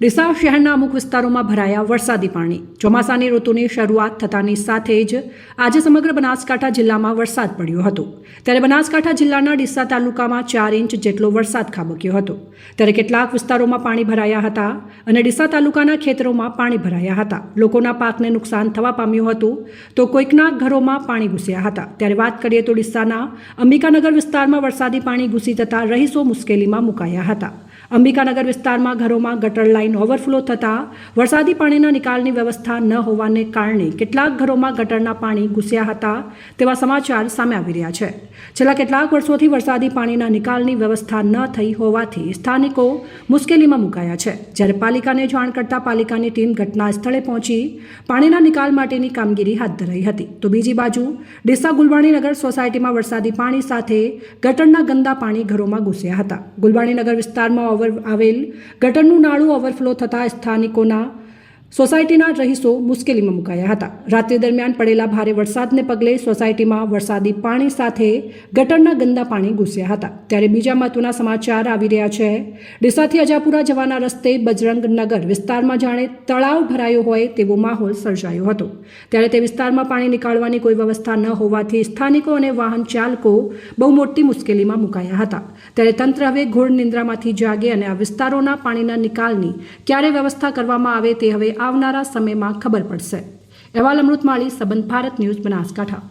ડીસા શહેરના અમુક વિસ્તારોમાં ભરાયા વરસાદી પાણી. ચોમાસાની ઋતુની શરૂઆત થતાની સાથે જ આજે સમગ્ર બનાસકાંઠા જિલ્લામાં વરસાદ પડ્યો હતો. ત્યારે બનાસકાંઠા જિલ્લાના ડીસા તાલુકામાં ચાર ઇંચ જેટલો વરસાદ ખાબક્યો હતો. ત્યારે કેટલાક વિસ્તારોમાં પાણી ભરાયા હતા અને ડીસા તાલુકાના ખેતરોમાં પાણી ભરાયા હતા. લોકોના પાકને નુકસાન થવા પામ્યું હતું તો કોઈકના ઘરોમાં પાણી ઘૂસ્યા હતા. ત્યારે વાત કરીએ તો ડીસાના અંબિકાનગર વિસ્તારમાં વરસાદી પાણી ઘૂસી જતા રહીશો મુશ્કેલીમાં મુકાયા હતા. અંબિકાનગર વિસ્તારમાં ઘરોમાં ગટર લાઇન ઓવરફ્લો થતાં વરસાદી પાણીના નિકાલની વ્યવસ્થા ન હોવાને કારણે કેટલાક ઘરોમાં ગટરના પાણી ઘૂસ્યા હતા તેવા સમાચાર સામે આવી રહ્યા છે. છેલ્લા કેટલાક વર્ષોથી વરસાદી પાણીના નિકાલની વ્યવસ્થા ન થઈ હોવાથી સ્થાનિકો મુશ્કેલીમાં મુકાયા છે. જ્યારે પાલિકાને જાણ કરતાં પાલિકાની ટીમ ઘટના સ્થળે પહોંચી પાણીના નિકાલ માટેની કામગીરી હાથ ધરાઈ હતી. તો બીજી બાજુ ડીસા ગુલવાણીનગર સોસાયટીમાં વરસાદી પાણી સાથે ગટરના ગંદા પાણી ઘરોમાં ઘૂસ્યા હતા. ગુલવાણીનગર વિસ્તારમાં આવેલ. ગટરનું નાળું ઓવરફ્લો થતાં સ્થાનિકોના સોસાયટીના રહીશો મુશ્કેલીમાં મુકાયા હતા. રાત્રિ દરમિયાન પડેલા ભારે વરસાદને પગલે સોસાયટીમાં વરસાદી પાણી સાથે ગટરના ગંદા પાણી ઘૂસ્યા હતા. ત્યારે બીજા મહત્વના સમાચાર આવી રહ્યા છે. ડીસાથી અજાપુરા જવાના રસ્તે બજરંગનગર વિસ્તારમાં જાણે તળાવ ભરાયો હોય તેવો માહોલ સર્જાયો હતો. ત્યારે તે વિસ્તારમાં પાણી નીકાળવાની કોઈ વ્યવસ્થા ન હોવાથી સ્થાનિકો અને વાહન ચાલકો બહુ મોટી મુશ્કેલીમાં મુકાયા હતા. ત્યારે તંત્ર હવે ઘોર નિંદ્રામાંથી જાગે અને આ વિસ્તારોના પાણીના નિકાલની ક્યારે વ્યવસ્થા કરવામાં આવે તે હવે આવનારા સમયમાં ખબર પડશે. અહેવાલ અમૃત માળી સંબંધ ભારત ન્યૂઝ બનાસકાંઠા.